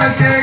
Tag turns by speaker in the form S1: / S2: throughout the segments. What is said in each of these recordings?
S1: Thank you.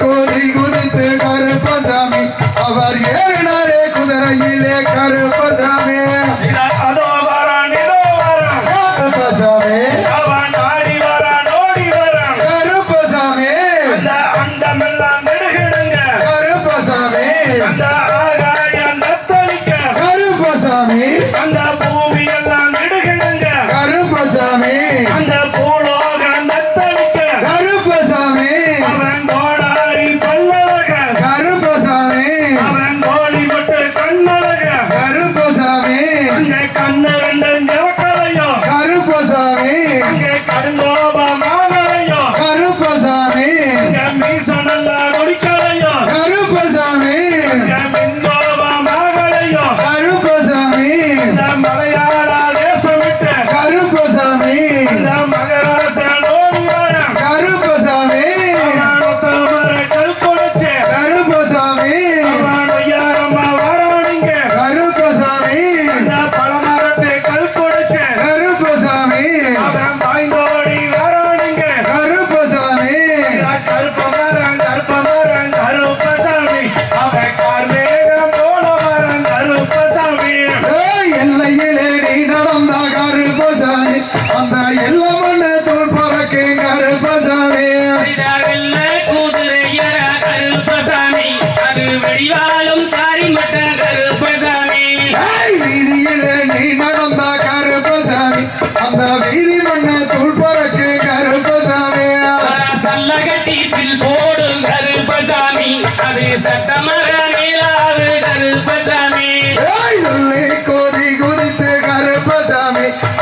S1: கோதி குதித்து அவர் ஏறினாரே குதிரையிலே கரு கடுங்கோபமா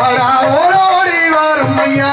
S1: அடா ஓடோடி வரும் ஐயா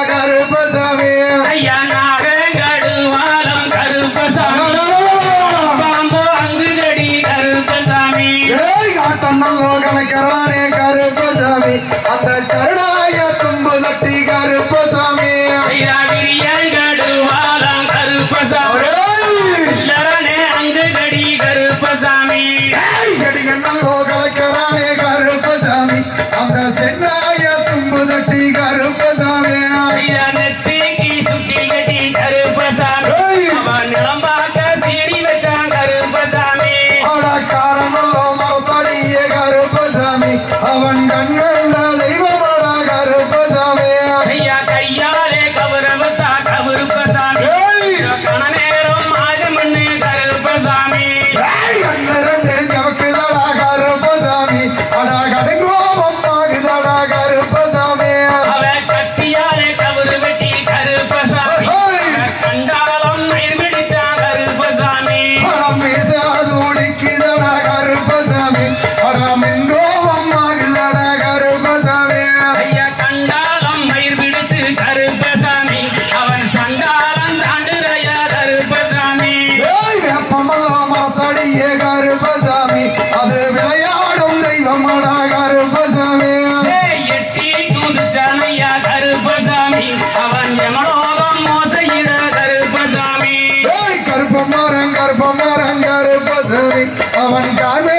S2: Come on,
S1: come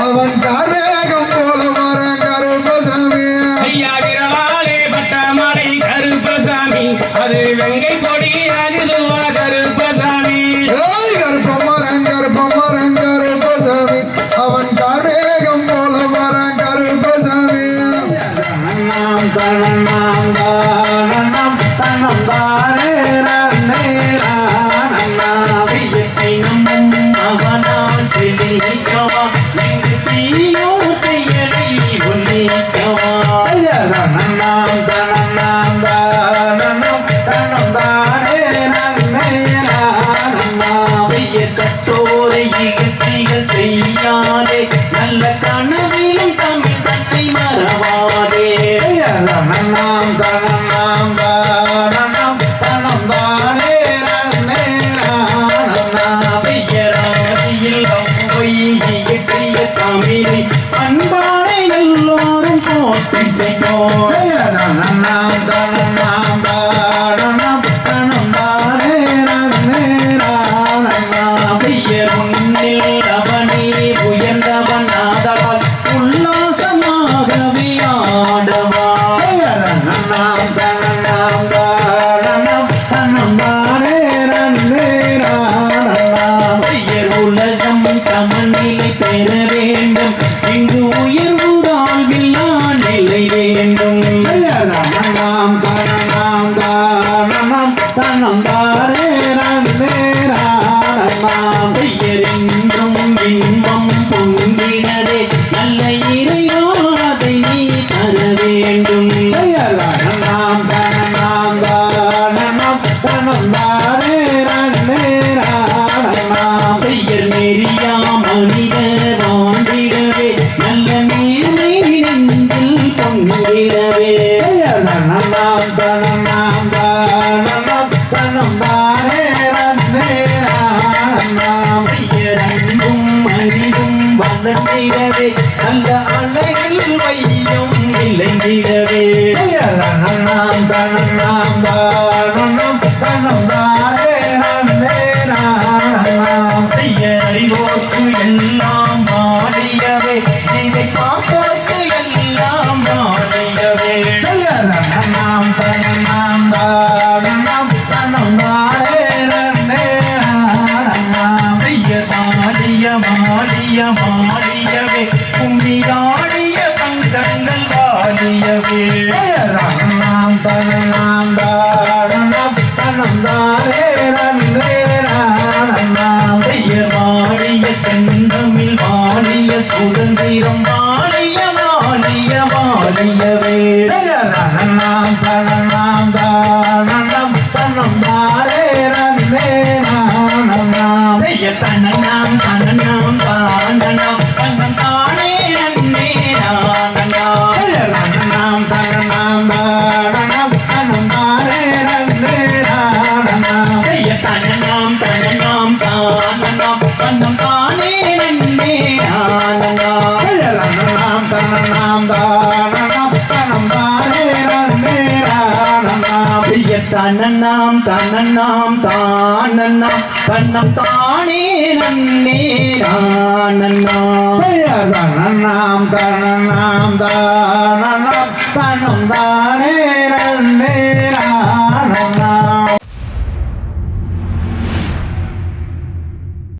S2: அவன்
S1: கரேகம் போல மரம் கருப்பசாமி
S2: ஐயா விரவாலே பட்டமலை கருப்பசாமி அது வெங்கை கொடி அழுதுவா கருப்பசாமி
S1: ஏய் கருப்பமரம் கருப்பமரம் கருப்பசாமி அவன் கரேகம் போல மரம் கருப்பசாமி
S3: சரணம் சரணம் சரணம்
S4: சரணம் சாரே வளர்ந்திடவே நல்ல அழகில் வையம் விளங்கிடவே
S3: தனம் தான்
S4: வாலியவே கும்மியாடிய சங்கங்கள்
S3: வாலியவே. ராம் சரணாம் தாரணம் சனந்தாரே நன்றே
S4: நாரணம் வாடிய செந்தமிழ் வாடிய சுதந்திரம் வாடிய வாடிய வாடியவே
S3: ராம் சரணாம் தாரணம்
S4: சனந்தாரே நன்றே நாரணம் தன
S3: நாம் தன நாம் தான தன்னன்னாம்
S4: தன்னன்னாம் தானன்னாம் தன்னம் தானே நன்னே
S3: நானன்னாம் தன்னன்னாம்
S4: தன்னன்னாம் தானன்னாம்
S3: 반농산에는 내라.